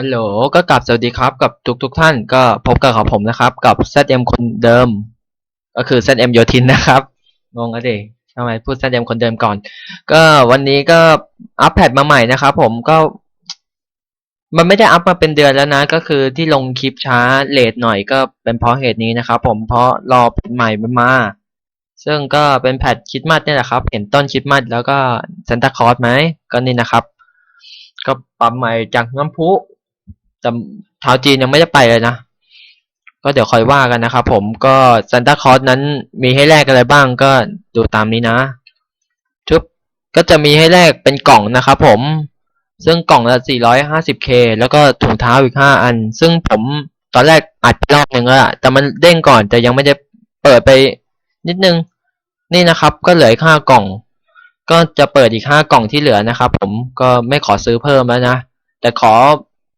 ฮัลโหลก็กลับสวัสดีครับกับทุกทุกๆท่านก็พบกับของผมนะครับ กับ ZM คนเดิม ก็คือ ZM โยทินนะครับงงอะเดทำไมพูด ZM คนเดิมก่อน ก็วันนี้ก็อัปแพดมาใหม่นะครับผมก็ มันไม่ได้อัพมาเป็นเดือนแล้วนะ ก็คือที่ลงคลิปช้าเลทหน่อยก็เป็นเพราะเหตุนี้นะครับผมเพราะรอแพทใหม่มันมาซึ่งก็เป็นแพทคิดมัดเนี่ยแหละครับ เห็นต้นคิดมัดแล้วก็ซานตาคลอสไหมก็นี่นะครับ ก็ปรับใหม่จากน้ำพุ แต่เท้าจีนยังไม่ได้ไปเลยนะ ก็เดี๋ยวคอยว่ากันนะครับผมก็ซันตาคอสนั้นมีให้แลกอะไรบ้างก็ดูตามนี้นะชุบก็จะมีให้แลกเป็นกล่องนะครับผม ซึ่งกล่องละ 450k แล้วก็ถุงเท้าอีก 5 อัน ซึ่งผมตอนแรกอัดไปรอบหนึ่งแล้วแต่มันเด้งก่อนแต่ยังไม่ได้เปิดไปนิดนึง นี่นะครับก็เหลืออีก 5 กล่อง ก็จะเปิดอีก 5 กล่องที่เหลือนะครับผมก็ไม่ขอซื้อเพิ่มแล้วนะ แต่ขอ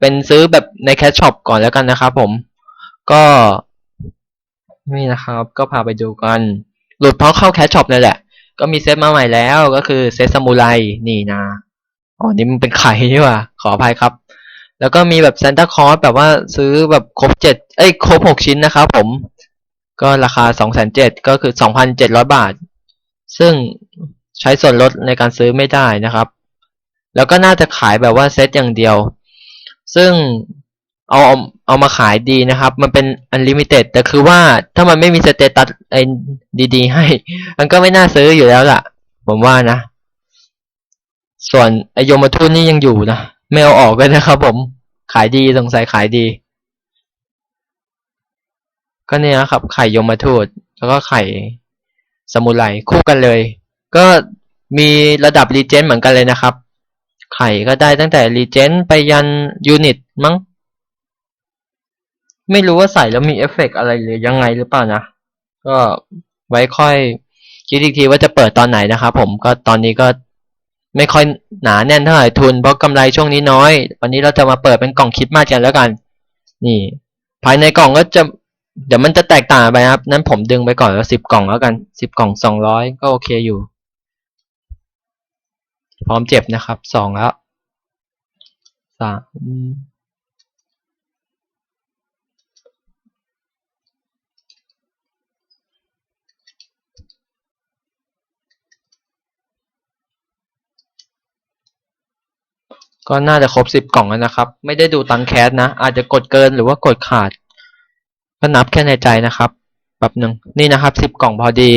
เป็นซื้อแบบในแคชช็อปก่อนแล้วกันนะครับผม ก็นี่นะครับ ก็พาไปดูกัน หลุดเพราะเข้าแคชช็อปเลยแหละ ก็มีเซตมาใหม่แล้วก็คือเซตซามูไรนี่นะอ๋อนี่มันเป็นไข่นี่ว่าขออภัยครับ แล้วก็มีแบบซานตาคอสแบบว่าซื้อแบบครบเจ็ดเอ้ยครบหกชิ้นนะครับผม ก็ราคาสองแสนเจ็ดก็คือสองพันเจ็ดร้อยบาท ซึ่งใช้ส่วนลดในการซื้อไม่ได้นะครับ แล้วก็น่าจะขายแบบว่าเซตอย่างเดียว ซึ่งเอาเอาเอามาขายดีนะครับ มันเป็นอันลิมิเต็ดแต่คือว่าถ้ามันไม่มีสเตตัสไอ้ดีๆ ให้ มันก็ไม่น่าซื้ออยู่แล้วล่ะ ผมว่านะ ส่วนไอโยมาทูตนี่ยังอยู่นะ ไม่เอาออกเลยนะครับผมขายดีสงสัยขายดี ก็เนี่ยนะครับ ไข่ยมทูตแล้วก็ไข่สมุไรคู่กันเลย ก็มีระดับรีเจนเหมือนกันเลยนะครับ ไข่ก็ได้ตั้งแต่รีเจนไปยันยูนิตมั้ง ไม่รู้ว่าใส่แล้วมีเอฟเฟกต์อะไรหรือยังไงหรือเปล่านะ ก็ไว้ค่อยคิดอีกทีว่าจะเปิดตอนไหนนะครับผมก็ตอนนี้ก็ไม่ค่อยหนาแน่นเท่าไหร่ทุนเพราะกำไรช่วงนี้น้อย วันนี้เราจะมาเปิดเป็นกล่องคิดมากกันแล้วกัน นี่ ภายในกล่องก็จะ เดี๋ยวมันจะแตกต่างไปครับ นั้นผมดึงไปก่อนแล้วสิบกล่องแล้วกันสิบกล่องสองร้อยก็โอเคอยู่ พร้อมเจ็บนะครับสองแล้วสามก็น่าจะครบสิบกล่องแล้วนะครับ ไม่ได้ดูตังแคสนะ อาจจะกดเกินหรือว่ากดขาด ก็นับแค่ในใจนะครับแบบหนึ่งนี่นะครับสิบกล่องพอดี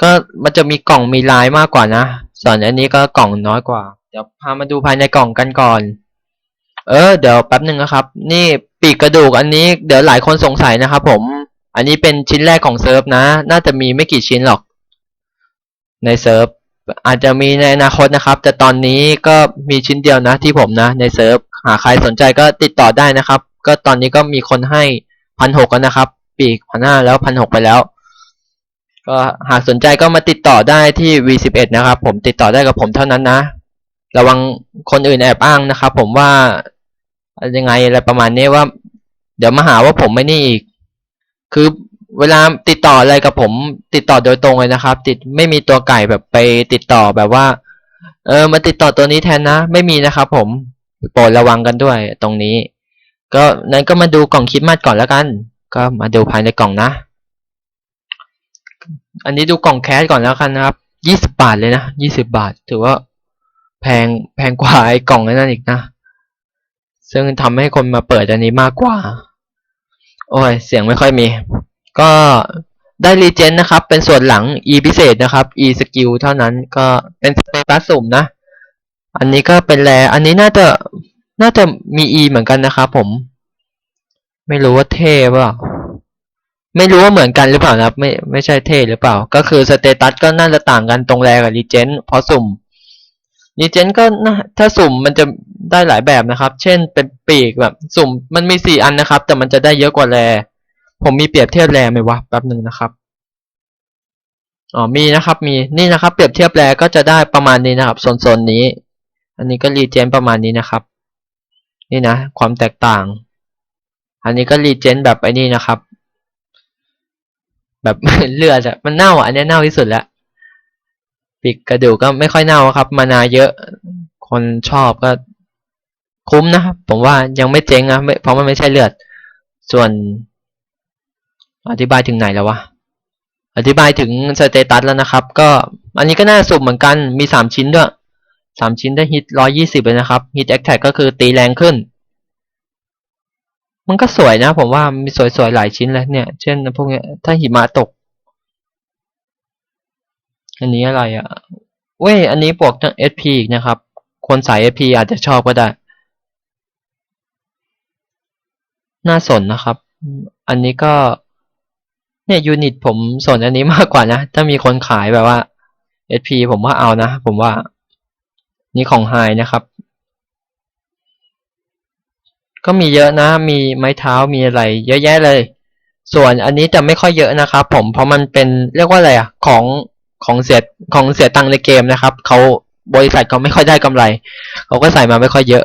ก็มันจะมีกล่องมีลายมากกว่านะ ส่วนอันนี้ก็กล่องน้อยกว่า เดี๋ยวพามาดูภายในกล่องกันก่อน เออ เดี๋ยวแป๊บหนึ่งนะครับ นี่ปีกกระดูกอันนี้เดี๋ยวหลายคนสงสัยนะครับผม อันนี้เป็นชิ้นแรกของเซิร์ฟนะ น่าจะมีไม่กี่ชิ้นหรอก ในเซิร์ฟอาจจะมีในอนาคตนะครับ แต่ตอนนี้ก็มีชิ้นเดียวนะ ที่ผมนะ ในเซิร์ฟหาใครสนใจก็ติดต่อได้นะครับ ก็ตอนนี้ก็มีคนให้พันหกนนะครับ ปีกพันห้าแล้วพันหกไปแล้ว ก็หากสนใจก็มาติดต่อได้ที่ V11 นะครับ ผมติดต่อได้กับผมเท่านั้นนะ ระวังคนอื่นแอบอ้างนะครับ ผมว่ายังไงอะไรประมาณนี้ว่า เดี๋ยวมาหาว่าผมไม่นี่อีก คือเวลาติดต่ออะไรกับผม ติดต่อโดยตรงเลยนะครับ ติดไม่มีตัวไก่แบบไปติดต่อแบบว่า เออมาติดต่อตัวนี้แทนนะ ไม่มีนะครับ ผมโปรดระวังกันด้วยตรงนี้ ก็นั้นก็มาดูกล่องคิดมาดก่อนแล้วกัน ก็มาดูภายในกล่องนะ อันนี้ดูกล่องแคสก่อนแล้วกันนะครับยี่สิบบาทเลยนะยี่สิบาท ถือว่าแพงแพงกว่าไอ้กล่องนั้นอีกนะ ซึ่งทำให้คนมาเปิดอันนี้มากกว่า โอ้ย เสียงไม่ค่อยมี ก็ได้รีเจนนะครับ เป็นส่วนหลัง e พิเศษนะครับ e สกิลเท่านั้นก็เป็นสเตตัสสุ่มนะ อันนี้ก็เป็นแรอันนี้น่าจะน่าจะมี e เหมือนกันนะครับผม ไม่รู้ว่าเท่เปล่า ไม่รู้ว่าเหมือนกันหรือเปล่านะครับ ไม่ไม่ใช่เทหรือเปล่า ก็คือสเตตัสก็น่าจะต่างกันตรงแรกับรีเจนเพราะสุ่มรีเจนก็น่าถ้าสุ่มมันจะได้หลายแบบนะครับ เช่นเป็นปีกแบบ สุ่มมันมีสี่อันนะครับ แต่มันจะได้เยอะกว่าแรผมมีเปรียบเทียบแรไหมวะแป๊บหนึ่งนะครับอ๋อมีนะครับมีนี่นะครับ เปรียบเทียบแรก็จะได้ประมาณนี้นะครับโซนๆนี้ อันนี้ก็รีเจนประมาณนี้นะครับ นี่นะ ความแตกต่าง อันนี้ก็รีเจนแบบไอ้นี่นะครับ แบบเลือดอะมันเน่าอะอันนี้เน่าที่สุดแล้วปีกกระดูกก็ไม่ค่อยเน่าครับ มานาเยอะ คนชอบก็คุ้มนะครับ ผมว่ายังไม่เจ๊งนะเพราะมันไม่ใช่เลือด ส่วน อธิบายถึงไหนแล้ววะอธิบายถึงสเตตัสแล้วนะครับ ก็อันนี้ก็น่าสุ่มเหมือนกันมีสามชิ้นด้วยสามชิ้นได้ฮิตร้อยี่สิบเลยนะครับฮิตแอคแท็กก็คือตีแรงขึ้น มันก็สวยนะ ผมว่ามีสวยๆหลายชิ้นเลยเนี่ย เช่นพวกเนี้ยถ้าหิมะตก อันนี้อะไรอะ่ะ เว้ย อันนี้บวกทั้ง SP อีกนะครับ คนสาย SP อาจจะชอบก็ได้ น่าสนนะครับ อันนี้ก็ เนี่ยยูนิตผมสนอันนี้มากกว่านะ ถ้ามีคนขายแบบว่า SP ผมว่าเอานะ ผมว่า นี่ของไฮนะครับ ก็มีเยอะนะ มีไม้เท้ามีอะไร เยอะแยะเลย ส่วนอันนี้จะไม่ค่อยเยอะนะครับผมเพราะมันเป็นเรียกว่าอะไรอะของของเสียของเสียตังค์ในเกมนะครับเขาบริษัทเขาไม่ค่อยได้กำไรเขาก็ใส่มาไม่ค่อยเยอะ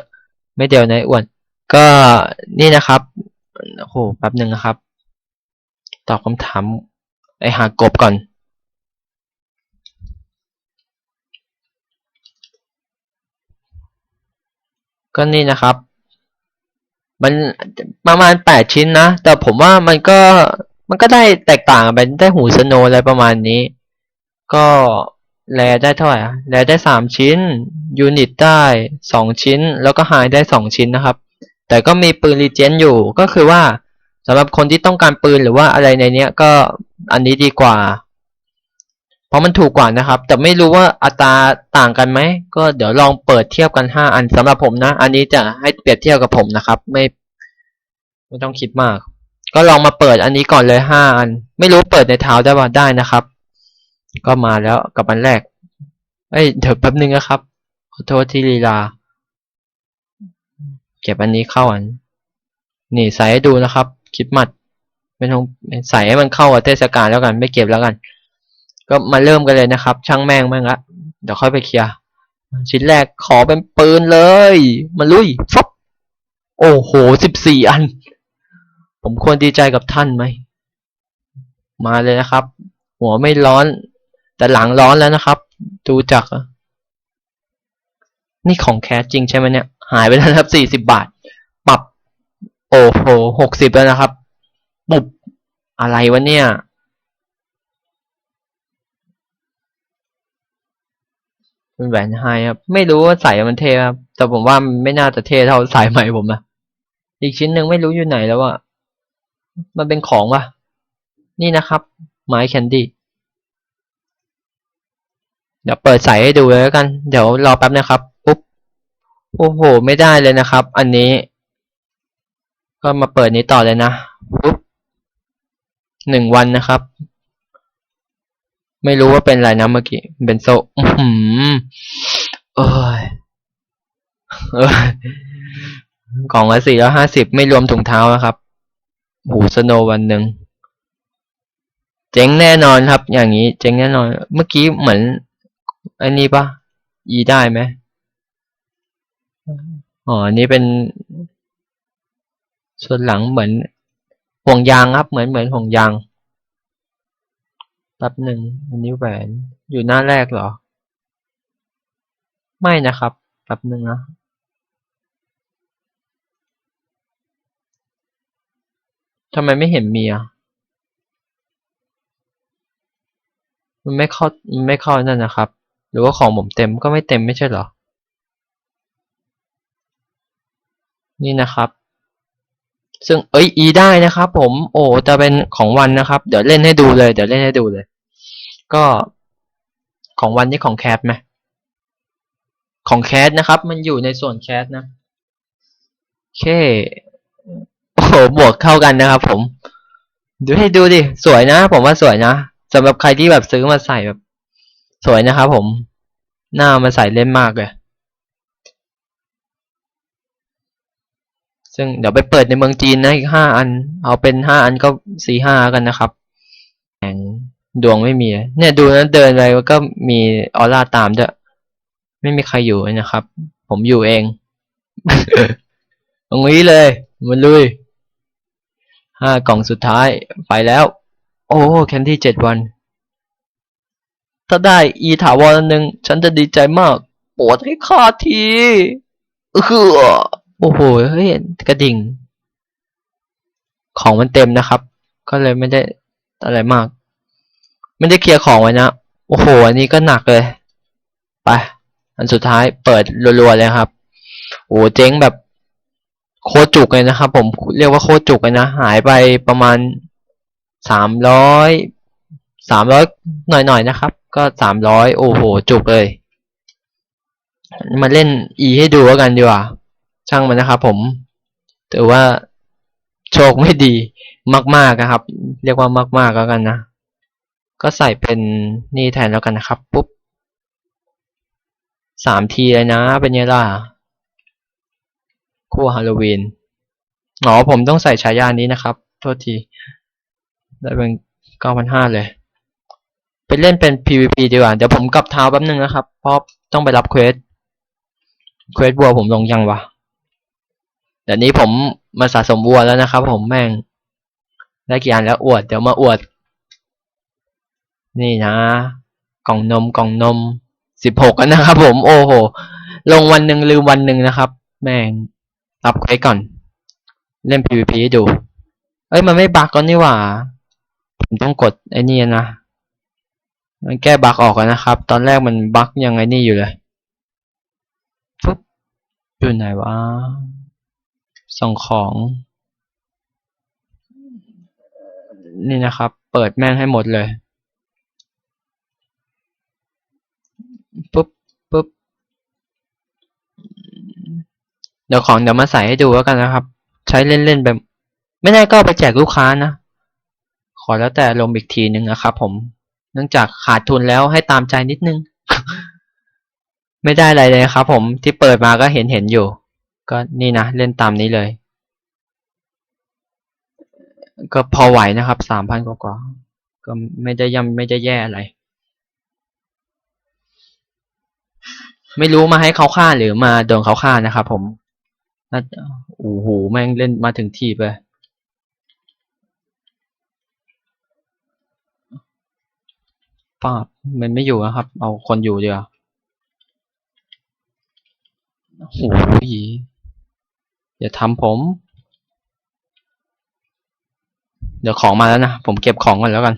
ไม่เดียวนะอ้วน ก็นี่นะครับโอ้โหแป๊บหนึ่งนะครับ ตอบคำถาม ไอหากบก่อนก็นี่นะครับ มันประมาณแปดชิ้นนะ แต่ผมว่ามันก็มันก็ได้แตกต่างกันไปได้หูสโนอะไรประมาณนี้ ก็แลได้เท่าไหร่แลได้สามชิ้น ยูนิตได้สองชิ้น แล้วก็ไฮได้สองชิ้นนะครับ แต่ก็มีปืนรีเจนอยู่ก็คือว่าสำหรับคนที่ต้องการปืนหรือว่าอะไรในเนี้ยก็อันนี้ดีกว่า เพราะมันถูกกว่านะครับ แต่ไม่รู้ว่าอัตราต่างกันไหม ก็เดี๋ยวลองเปิดเทียบกันห้าอันสำหรับผมนะ อันนี้จะให้เปรียบเทียบกับผมนะครับ ไม่ ไม่ต้องคิดมาก ก็ลองมาเปิดอันนี้ก่อนเลยห้าอัน ไม่รู้เปิดในเท้าได้ป่ะได้นะครับ ก็มาแล้วกับอันแรก เอ้ยเดี๋ยวแป๊บนึงนะครับ ขอโทษที่ลีลา เก็บอันนี้เข้าอัน นี่ใส่ให้ดูนะครับคิดมัด ไม่ต้องใส่ให้มันเข้ากับเทศกาลแล้วกัน ไม่เก็บแล้วกัน ก็มาเริ่มกันเลยนะครับ ช่างแม่งแม่งละเดี๋ยวค่อยไปเคลียร์ชิ้นแรกขอเป็นปืนเลย มาลุยฟบโอ้โหสิบสี่อัน ผมควรดีใจกับท่านไหม มาเลยนะครับ หัวไม่ร้อน แต่หลังร้อนแล้วนะครับ ดูจาก นี่ของแคสจริงใช่ไหมเนี่ย หายไปแล้วครับสี่สิบบาท ปรับ โอ้โหหกสิบแล้วนะครับปุบ อะไรวะเนี่ย เป็นแหวนไฮครับ ไม่รู้ว่าใส่มันเท่ครับ แต่ผมว่าไม่น่าจะเท่เท่าสายใหม่ผมนะอีกชิ้นหนึ่งไม่รู้อยู่ไหนแล้วอะมันเป็นของวะนี่นะครับไม้แคนดี้เดี๋ยวเปิดใส่ให้ดูเลยแล้วกัน เดี๋ยวรอแป๊บนะครับปุ๊บโอ้โห ไม่ได้เลยนะครับ อันนี้ ก็มาเปิดนี้ต่อเลยนะปุ๊บหนึ่งวันนะครับ ไม่รู้ว่าเป็นอะไรนะเมื่อกี้เป็นโซอื้อหือเอ้ยเอ้ยกล่องละสี่ร้อยห้าสิบไม่รวมถุงเท้านะครับ หูสโนวันหนึ่งเจ๊งแน่นอนครับ อย่างนี้ เจ๊งแน่นอน เมื่อกี้เหมือน อันนี้ปะอีได้ไหมอ๋ออันนี้เป็น ส่วนหลังเหมือนห่วงยางครับ เหมือนเหมือนห่วงยาง แป๊บหนึ่งอันนี้แหวนอยู่หน้าแรกเหรอ ไม่นะครับแป๊บหนึ่งนะทำไมไม่เห็นเมีอะมันไม่เข้ามันไม่เข้านั่นนะครับ หรือว่าของผมเต็มก็ไม่เต็มไม่ใช่เหรอ นี่นะครับ ซึ่งเอ้ยอีได้นะครับ ผม โอ้จะเป็นของวันนะครับ เดี๋ยวเล่นให้ดูเลย เดี๋ยวเล่นให้ดูเลย ก็ของวันนี่ของแคทไหมของแคทนะครับ มันอยู่ในส่วนแคทนะโอเค โอ้โหบวกเข้ากันนะครับ ผม ดูให้ดูดิ สวยนะ ผมว่าสวยนะสำหรับใครที่แบบซื้อมาใส่แบบ สวยนะครับผม หน้ามาใส่เล่นมากเลย ซึ่งเดี๋ยวไปเปิดในเมืองจีนนะอีกห้าอัน เอาเป็นห้าอันก็สี่ห้ากันนะครับแหง ดวงไม่มี เนี่ยดูนะเดินไปก็มีออร่าตามด้วย ไม่มีใครอยู่นะครับ ผมอยู่เองตรงนี้เลย มันลุยห้ากล่องสุดท้ายไปแล้ว โอ้แคนดี้เจ็ดวัน ถ้าได้อีถาวรอันหนึ่งฉันจะดีใจมากปวดให้ข้าทีเออโอ้โหเฮ้ยกระดิ่ง ของมันเต็มนะครับ ก็เลยไม่ได้อะไรมาก ไม่ได้เคลียร์ของไว้นะ โอ้โห อันนี้ก็หนักเลย ไป อันสุดท้ายเปิดรัวๆเลยครับ โอ้เจ๊งแบบโคตรจุกเลยนะครับ ผมเรียกว่าโคตรจุกเลยนะ หายไปประมาณสามร้อยสามร้อยหน่อยๆนะครับ ก็สามร้อยโอ้โห จุกเลย มาเล่น E ให้ดูแล้วกันดีกว่า ช่างมันนะครับผมถือว่าโชคไม่ดีมากๆนะครับ เรียกว่ามากๆแล้วกันนะ ก็ใส่เป็นนี่แทนแล้วกันนะครับ ปุ๊บสามทีเลยนะ เป็นไงล่ะ คู่ฮาโลวีนอ๋อผมต้องใส่ฉายานี้นะครับ โทษที ได้เป็นเก้าพันห้าเลย ไปเล่นเป็น PVP ดีกว่า เดี๋ยวผมกลับเท้าแป๊บนึงนะครับ เพราะต้องไปรับเควส เควสบัวผมลงยังวะ เดี๋ยวนี้ผมมาสะสมวัวแล้วนะครับผมแม่ง ได้กี่อันแล้วอวด เดี๋ยวมาอวด นี่นะ กล่องนมกล่องนมสิบหกนะครับผมโอ้โห ลงวันหนึ่งลืมวันหนึ่งนะครับ แม่งรับเควสก่อน เล่น PVP ให้ดู เอ้ย มันไม่บักกันนี่หว่า ผมต้องกดไอ้นี่นะ มันแก้บักออกกันนะครับ ตอนแรกมันบักยังไงนี่อยู่เลยปุ๊บอยู่ไหนวะ ส่งของ นี่นะครับ เปิดแม่งให้หมดเลย ปุ๊บปุ๊บเดี๋ยวของเดี๋ยวมาใส่ให้ดูแล้วกันนะครับ ใช้เล่นๆแบบไม่แน่ก็ไปแจกลูกค้านะ ขอแล้วแต่ลมอีกทีนึงนะครับผม เนื่องจากขาดทุนแล้วให้ตามใจนิดนึง ไม่ได้อะไรเลยครับผมที่เปิดมาก็เห็นเห็นอยู่ ก็นี่นะ เล่นตามนี้เลย ก็พอไหวนะครับสามพันกว่าก็ไม่ได้ย่ำไม่ได้แย่อะไร ไม่รู้มาให้เขาฆ่าหรือมาโดนเขาฆ่านะครับผมน่าโอ้โหแม่งเล่นมาถึงทีไปป้าบมันไม่อยู่นะครับ เอาคนอยู่ดีกว่าโอ้โหอย่าทำผม เดี๋ยวของมาแล้วนะ ผมเก็บของก่อนแล้วกัน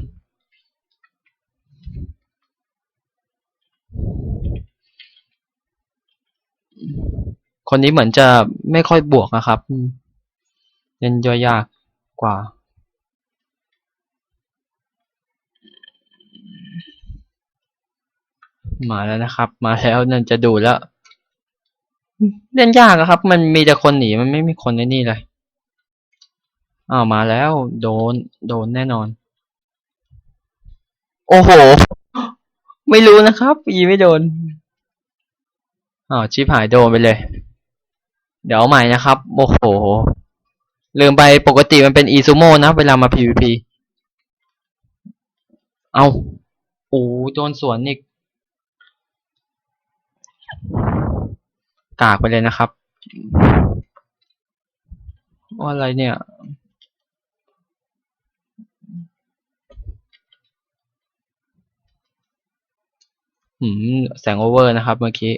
คนนี้เหมือนจะไม่ค่อยบวกนะครับอืมเล่นย่อยยากกว่า มาแล้วนะครับ มาแล้วนั่นจะดูแล้ว เล่นยากอะครับ มันมีแต่คนหนีมันไม่มีคนในนี่เลยอ้าวมาแล้วโดน โดนแน่นอน โอ้โห ไม่รู้นะครับยีไม่โดน อ้าวชิบหายโดนไปเลย เดี๋ยวเอาใหม่นะครับ โอ้โห ลืมไปปกติมันเป็นอีซูโม่นะ เวลามา PVP เอาโอ้โดนสวนอีกกากไปเลยนะครับว่าอะไรเนี่ยหืม แสงโอเวอร์นะครับเมื่อกี้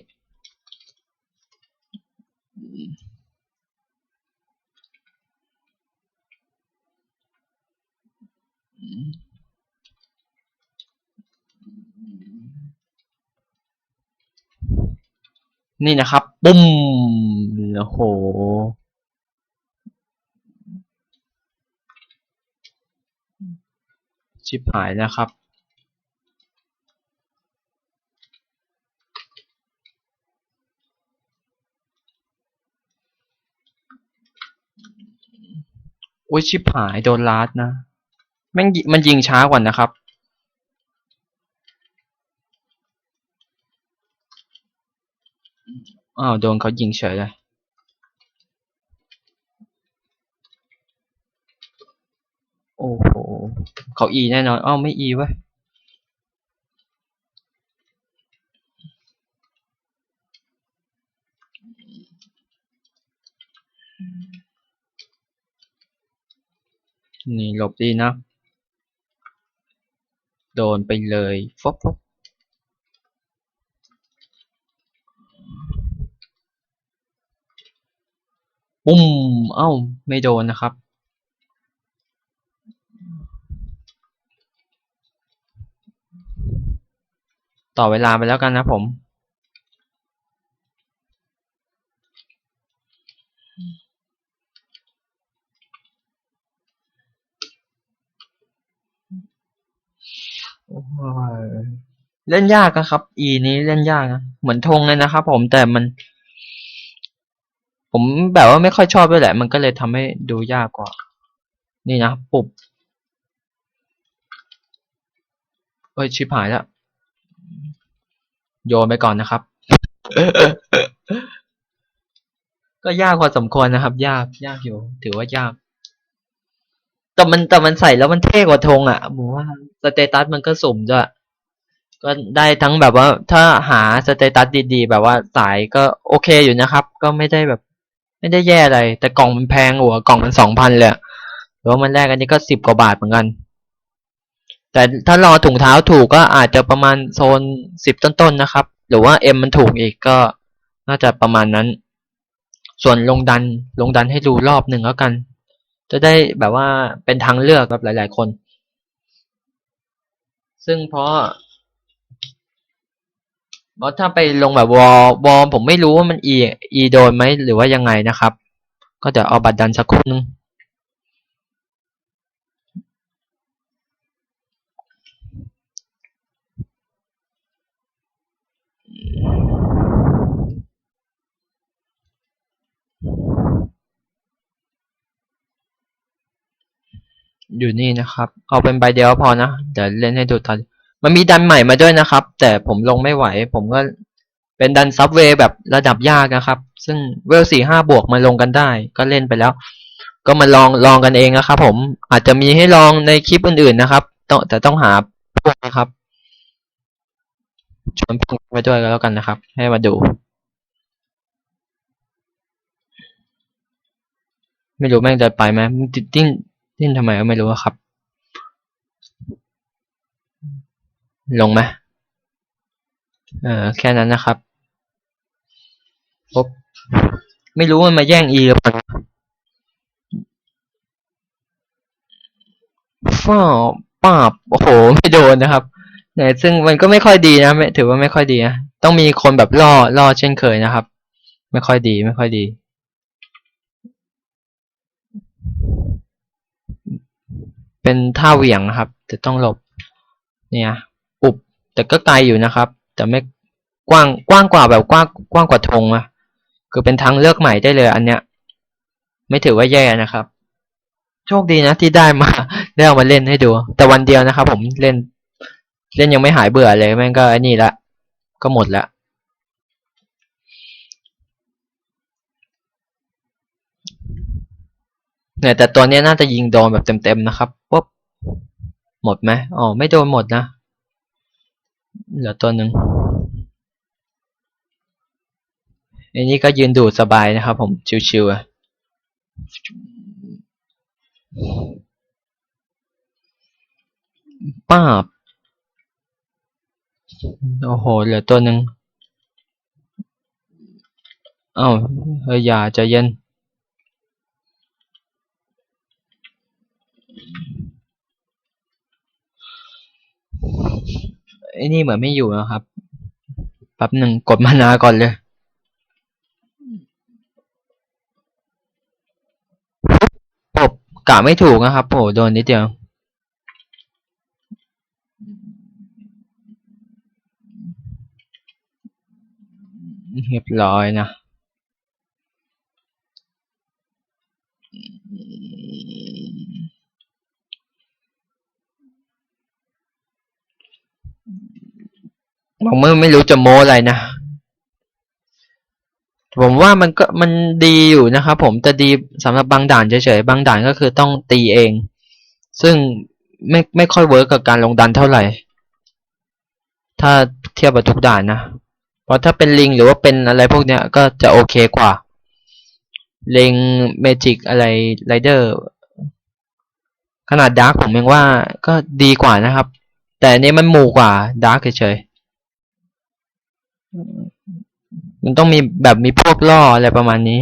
นี่นะครับ ปุ้มโอ้โหชิบหายนะครับอุ้ยชิบหายโดนลาดนะ แม่งมันยิงช้ากว่านะครับ อ้าวโดนเขายิงเฉยเลยโอ้โหเขาอีแน่นอนอ้าวไม่อีเว้ยนี่หลบดีนะ โดนไปเลยฟบฟบปุ้ม เอ้า ไม่โดนนะครับ ต่อเวลาไปแล้วกันนะผม เล่นยากนะครับ E นี้เล่นยากนะเหมือนธงเลยนะครับผมแต่มัน ผมแบบว่าไม่ค่อยชอบด้วยแหละ มันก็เลยทำให้ดูยากกว่า นี่นะปุบเอ้ยชิบหายแล้วโยนไปก่อนนะครับ ก็ยากพอสมควรนะครับ ยากยากอยู่ ถือว่ายาก แต่มันแต่มันใส่แล้วมันเท่กว่าธงอะผมว่าสเตตัสมันก็สุ่มด้วยก็ได้ทั้งแบบว่า ถ้าหาสเตตัสดีๆ แบบว่าสายก็โอเคอยู่นะครับ ก็ไม่ได้แบบ ไม่ได้แย่อะไร แต่กล่องมันแพงหัวกล่องมันสองพันเลยหรือว่ามันแรกอันนี้ก็สิบกว่าบาทเหมือนกัน แต่ถ้ารอถุงเท้าถูกก็อาจจะประมาณโซนสิบต้นๆนะครับ หรือว่าเอ็มมันถูกอีกก็น่าจะประมาณนั้น ส่วนลงดันลงดันให้ดูรอบหนึ่งแล้วกัน จะได้แบบว่าเป็นทางเลือกกับหลาย ๆ คน ซึ่งเพราะเพราะถ้าไปลงแบบวอลวอลผมไม่รู้ว่ามันอีอีโดนไหมหรือว่ายังไงนะครับ ก็เดี๋ยวเอาบัตรดันสักครู่นึง อยู่นี่นะครับ เอาเป็นใบเดียวพอนะ เดี๋ยวเล่นให้ดูทันมันมีดันใหม่มาด้วยนะครับ แต่ผมลงไม่ไหว ผมก็เป็นดันซับเวย์แบบระดับยากนะครับ ซึ่งเวลสี่ห้าบวกมาลงกันได้ ก็เล่นไปแล้ว ก็มาลองลองกันเองนะครับผมอาจจะมีให้ลองในคลิปอื่นๆนะครับต้องแต่ต้องหาพวกนะครับชวนพวกไปด้วยกันแล้วกันนะครับ ให้มาดู ไม่รู้แม่งจะไปไหมมันดิ้น ดิ้นทำไมก็ไม่รู้ครับ ลงไหมเออแค่นั้นนะครับปุ๊บไม่รู้มันมาแย่งอีหรือเปล่าฟ้าป้าบโอ้โห ไม่โดนนะครับเนี่ยซึ่งมันก็ไม่ค่อยดีนะไม่ถือว่าไม่ค่อยดีนะต้องมีคนแบบล่อล่อเช่นเคยนะครับ ไม่ค่อยดี ไม่ค่อยดี เป็นท่าเหวี่ยงนะครับจะต้องหลบ เนี่ย อุบ แต่ก็ไกลอยู่นะครับ แต่ไม่กว้างกว้างกว่าแบบกว้างกว้างกว่าธงอะคือเป็นทางเลือกใหม่ได้เลยอันเนี้ย ไม่ถือว่าแย่นะครับ โชคดีนะที่ได้มา ได้เอามาเล่นให้ดู แต่วันเดียวนะครับ ผมเล่น เล่นยังไม่หายเบื่อเลยแม่งก็ไอ้นี่ละ ก็หมดละ เนี่ยแต่ตัวนี้น่าจะยิงโดนแบบเต็มๆนะครับปุ๊บหมดไหมอ๋อไม่โดนหมดนะ เหลือตัวหนึ่งอันนี้ก็ยืนดูดสบายนะครับ ผมชิวๆอะป้าบโอ้โห เหลือตัวหนึ่งเอ้าเฮ้ยอย่าใจเย็น ไอ้นี่เหมือนไม่อยู่นะครับแป๊บหนึ่งกดมานาก่อนเลยปบกะไม่ถูกนะครับโหโดนนิดเดียวเรียบร้อยนะ ผมไม่ไม่รู้จะโม้อะไรนะ ผมว่ามันก็มันดีอยู่นะครับผมแต่ดีสำหรับบางด่านเฉยๆ บางด่านก็คือต้องตีเอง ซึ่งไม่ไม่ค่อยเวิร์กกับการลงดันเท่าไหร่ ถ้าเทียบกับทุกด่านนะ เพราะถ้าเป็นลิงหรือว่าเป็นอะไรพวกเนี้ยก็จะโอเคกว่า ลิงเมจิกอะไรไรเดอร์ขนาดดาร์กผมยังว่าก็ดีกว่านะครับ แต่อันนี้มันหมู่กว่าดาร์กเฉย มันต้องมีแบบมีพวกล่ออะไรประมาณนี้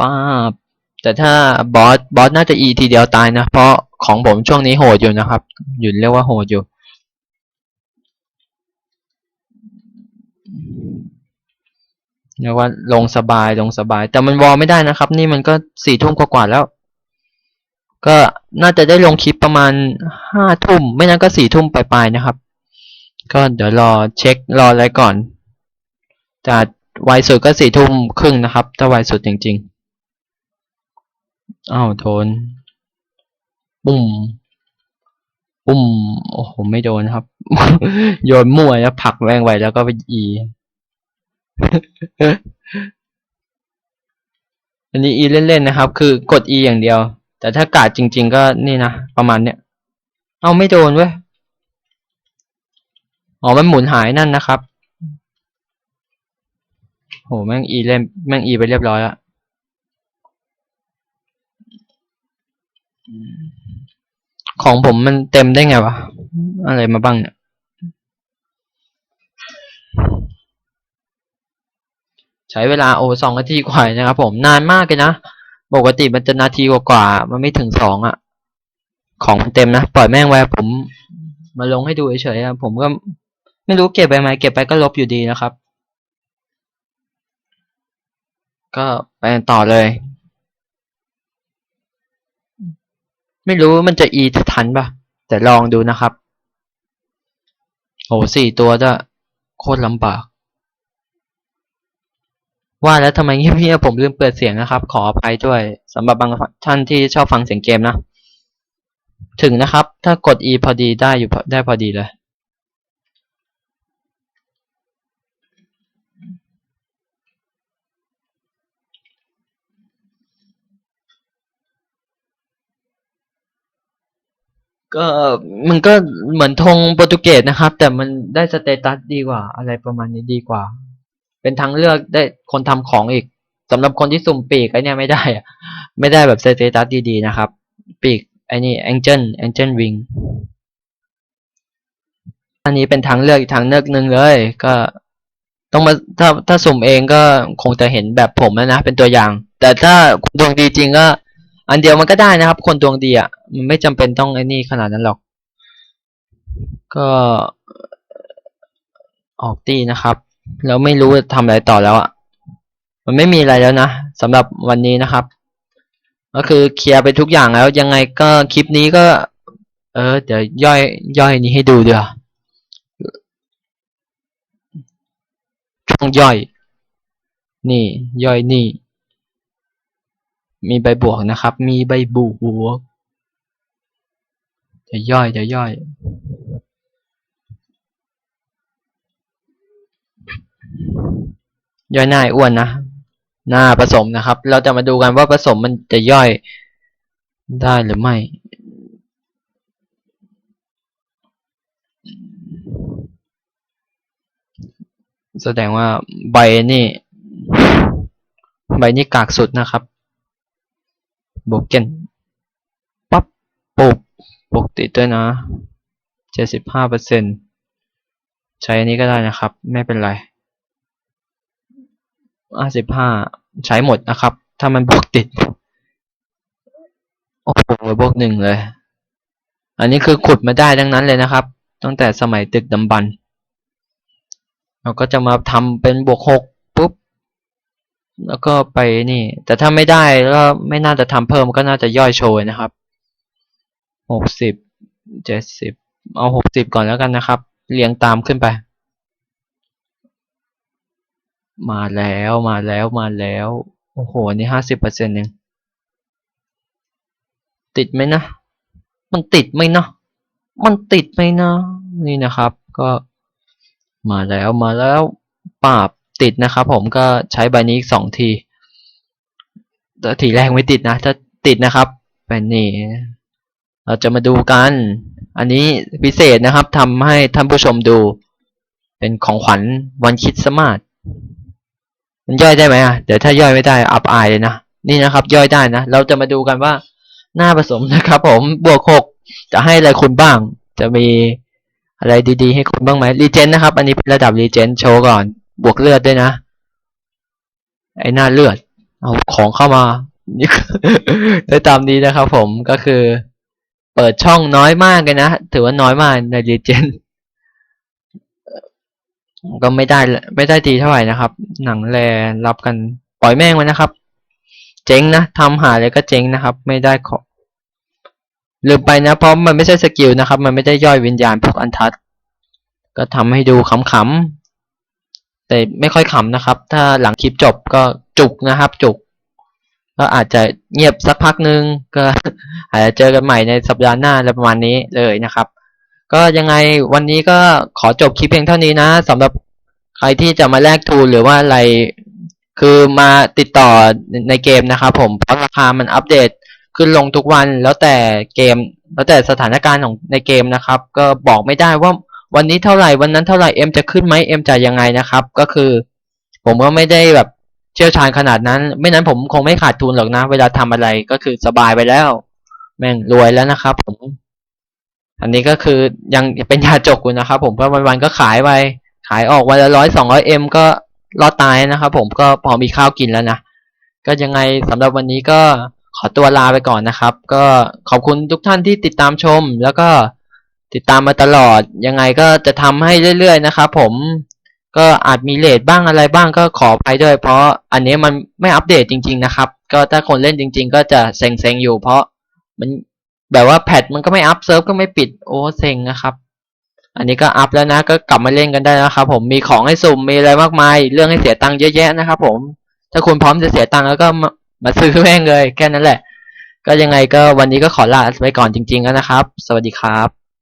ป้าบแต่ถ้าบอสบอสน่าจะอีทีเดียวตายนะ เพราะของผมช่วงนี้โหดอยู่นะครับ หยุดเรียกว่าโหดอยู่ เรียกว่าลงสบายลงสบาย แต่มันวอลไม่ได้นะครับ นี่มันก็สี่ทุ่มกว่าแล้ว ก็น่าจะได้ลงคลิปประมาณห้าทุ่ม ไม่นั้นก็สี่ทุ่มปลายๆนะครับ ก็เดี๋ยวรอเช็ครออะไรก่อนแต่ไวสุดก็สี่ทุ่มครึ่งนะครับ ถ้าไวสุดจริง ๆ อ้าวโดน ปุ่ม ปุ่ม โอ้โห ไม่โดนครับ โยนมั่วแล้วผลักแรงไว้แล้วก็ไปอี อันนี้อีเล่นๆนะครับ คือกด E อย่างเดียว แต่ถ้ากาดจริง ๆ ก็นี่นะ ประมาณเนี้ย เอาไม่โดนเว้ย อ๋อ มันหมุนหายนั่นนะครับ โห แม่ง E เล่น แม่ง E ไปเรียบร้อยแล้ว ของผมมันเต็มได้ไงวะ อะไรมาบ้างเนี่ย ใช้เวลาโอสองนาทีกว่านะครับผมนานมากเลยนะ ปกติมันจะนาทีกว่าๆมันไม่ถึงสองอะของเต็มนะ ปล่อยแม่งไว้ผมมาลงให้ดูเฉยๆอะผมก็ไม่รู้เก็บไปไหมเก็บไปก็ลบอยู่ดีนะครับ ก็ไปต่อเลย ไม่รู้มันจะอีทันปะแต่ลองดูนะครับโหสี่ตัวจะโคตรลำบาก ว่าแล้วทำไมเงียบๆผมลืมเปิดเสียงนะครับ ขออภัยด้วยสำหรับบางท่านที่ชอบฟังเสียงเกมนะ ถึงนะครับ ถ้ากด E พอดีได้อยู่ได้พอดีเลย ก็มันก็เหมือนธงโปรตุเกสนะครับ แต่มันได้สเตตัสดีกว่า อะไรประมาณนี้ดีกว่า เป็นทางเลือกได้คนทำของอีกสำหรับคนที่สุ่มปีกไอเนี่ยไม่ได้อะไม่ได้แบบสเตตัสดีๆนะครับ ปีกไอนี่ Angel Angel Wing อันนี้เป็นทางเลือกอีกทางเลือกหนึ่งเลย ก็ต้องมาถ้าถ้าสุ่มเองก็คงจะเห็นแบบผมแล้วนะ เป็นตัวอย่าง แต่ถ้าคุณดวงดีจริงก็ อันเดียวมันก็ได้นะครับ คนดวงดีอะมันไม่จำเป็นต้องไอ้นี่ขนาดนั้นหรอก ก็ออกตีนะครับ แล้วไม่รู้จะทำอะไรต่อแล้วอะมันไม่มีอะไรแล้วนะสำหรับวันนี้นะครับ ก็คือเคลียร์ไปทุกอย่างแล้ว ยังไงก็คลิปนี้ก็ เออเดี๋ยวย่อยย่อยนี้ให้ดูเดี๋ยวช่องย่อย นี่ ย่อยนี่ มีใบบวกนะครับ มีใบบวก จะย่อยจะย่อย ย่อยหน้าอ้วนนะ หน้าผสมนะครับ เราจะมาดูกันว่าผสมมันจะย่อยได้หรือไม่แสดงว่าใบนี่ ใบนี่กากสุดนะครับ โบเกนปั๊บปุบปกติด้วยนะเจ็ดสิบห้าเปอร์เซ็นใช้อันนี้ก็ได้นะครับ ไม่เป็นไรห้าสิบห้าใช้หมดนะครับ ถ้ามันบวกติด โอ้โหบวกหนึ่งเลย อันนี้คือขุดมาได้ดังนั้นเลยนะครับ ตั้งแต่สมัยตึกดำบรรเราก็จะมาทำเป็นบวกหก แล้วก็ไปนี่ แต่ถ้าไม่ได้ก็ไม่น่าจะทำเพิ่มก็น่าจะย่อยโชว์นะครับหกสิบเจ็ดสิบเอาหกสิบก่อนแล้วกันนะครับ เรียงตามขึ้นไป มาแล้วมาแล้วมาแล้ว โอ้โห นี่ห้าสิบเปอร์เซ็นต์เองติดไหมนะ มันติดไหมเนาะมันติดไหมนะ นี่นะครับ ก็ มาแล้วมาแล้วปราบ ติดนะครับผมก็ใช้ใบนี้อีกสองทีแต่ทีแรกไม่ติดนะ ถ้าติดนะครับเป็นนี่เราจะมาดูกัน อันนี้พิเศษนะครับทำให้ท่านผู้ชมดู เป็นของขวัญวันคริดสต์มาสมันย่อยได้ไหมอะเดี๋ยวถ้าย่อยไม่ได้อับอายเลยนะนี่นะครับ ย่อยได้นะ เราจะมาดูกันว่าหน้าผสมนะครับ ผมบวกหกจะให้อะไรคุณบ้าง จะมีอะไรดีๆ ให้คุณบ้างไหมรีเจนนะครับ อันนี้เป็นระดับรีเจนโชว์ก่อน บวกเลือดด้วยนะ ไอ้หน้าเลือด เอาของเข้ามาได้ตามนี้นะครับผมก็คือ เปิดช่องน้อยมากเลยนะ ถือว่าน้อยมากในรีเจนก็ไม่ได้ไม่ได้ดีเท่าไหร่นะครับ หนังแลรับกันปล่อยแม่งไว้นะครับ เจ๊งนะทำหาอะไรก็เจ๊งนะครับ ไม่ได้ของลืมไปนะเพราะมันไม่ใช่สกิลนะครับ มันไม่ได้ย่อยวิญญาณพวกอันทัศก็ทำให้ดูขำๆ แต่ไม่ค่อยขำนะครับ ถ้าหลังคลิปจบก็จุกนะครับ จุก ก็อาจจะเงียบสักพักนึง ก็อาจจะเจอกันใหม่ในสัปดาห์หน้าอะไรประมาณนี้เลยนะครับ ก็ยังไงวันนี้ก็ขอจบคลิปเพียงเท่านี้นะสำหรับใครที่จะมาแลกทูลหรือว่าอะไรคือมาติดต่อในเกมนะครับผมเพราะราคามันอัปเดตขึ้นลงทุกวันแล้วแต่เกม แล้วแต่สถานการณ์ของในเกมนะครับ ก็บอกไม่ได้ว่า วันนี้เท่าไหร่วันนั้นเท่าไหร่เอ็มจะขึ้นไหมเอ็มจะยังไงนะครับ ก็คือ ผมก็ไม่ได้แบบเชี่ยวชาญขนาดนั้น ไม่นั้นผมคงไม่ขาดทุนหรอกนะ เวลาทำอะไรก็คือสบายไปแล้ว แม่งรวยแล้วนะครับ ผม อันนี้ก็คือยังเป็นยาจกอยู่นะครับ ผมเพราะวันๆก็ขายไปขายออกวันละร้อยสองร้อยเอ็มก็รอดตายนะครับผมก็พอมีข้าวกินแล้วนะก็ยังไงสำหรับวันนี้ก็ขอตัวลาไปก่อนนะครับ ก็ขอบคุณทุกท่านที่ติดตามชมแล้วก็ ติดตามมาตลอดยังไงก็จะทำให้เรื่อยๆนะครับผมก็อาจมีเลทบ้างอะไรบ้างก็ขอไปด้วย เพราะอันนี้มันไม่อัปเดตจริง ๆนะครับ ก็ถ้าคนเล่นจริง ๆ ก็จะเซ็งๆอยู่ เพราะมันแบบว่าแพทมันก็ไม่อัพเซิร์ฟก็ไม่ปิดโอ้เซ็งนะครับ อันนี้ก็อัพแล้วนะก็กลับมาเล่นกันได้นะครับ ผมมีของให้สุ่มมีอะไรมากมาย เรื่องให้เสียตังค์เยอะแยะนะครับ ผม ถ้าคุณพร้อมจะเสียตังค์แล้วก็มามาซื้อแม่งเลยแค่นั้นแหละ ก็ยังไงก็วันนี้ก็ขอลาไปก่อนจริง ๆ แล้วนะครับ สวัสดีครับ